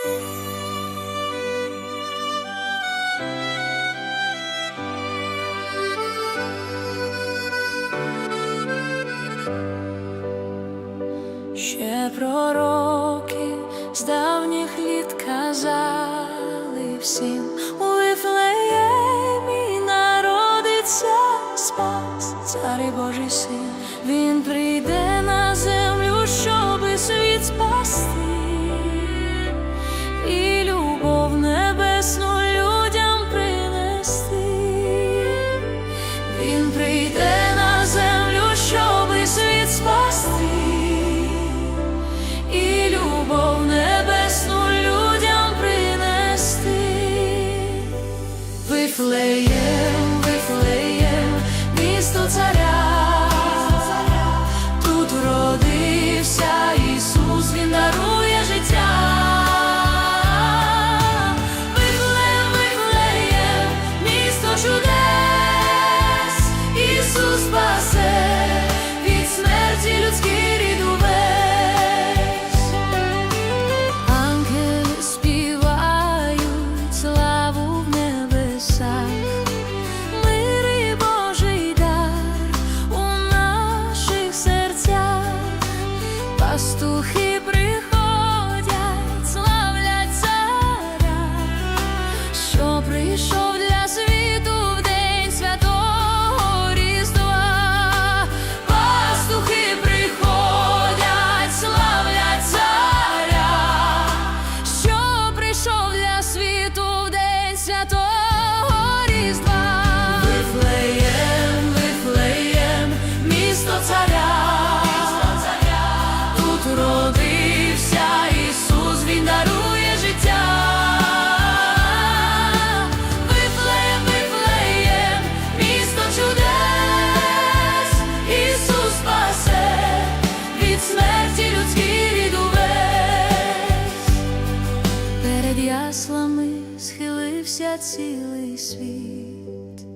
Ще пророки з давніх літ казали всім у Вифлеємі народиться спас, цар Божий син, він прийде на землю, щоби світ спасти. пастухи. змінився цілий світ,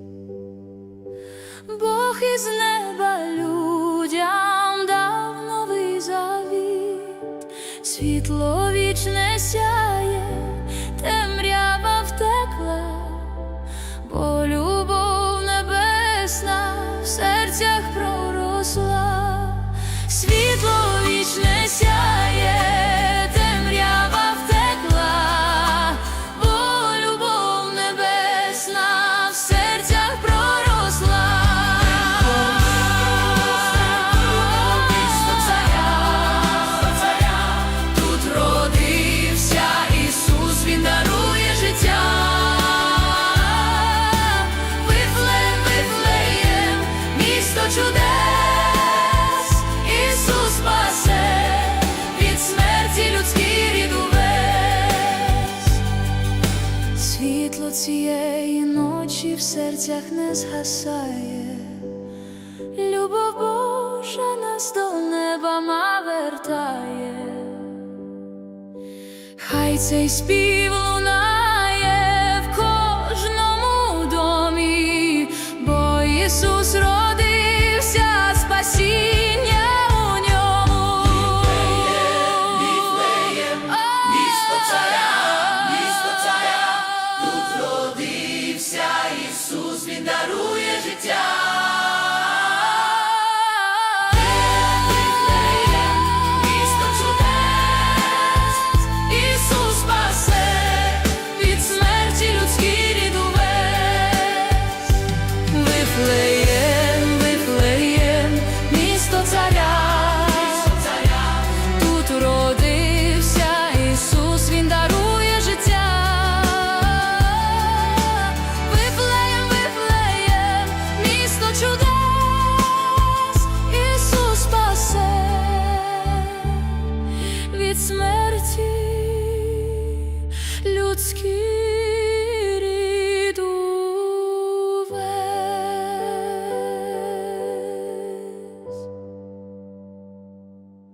Бог із неба людям дав новий завіт, світло вічне сяє, темрява втекла, бо любов небесна в серцях проросла. цієї ночі в серцях не згасає, любов Божа нас до неба навертає, хай цей спів лунає в кожному домі, бо Ісус.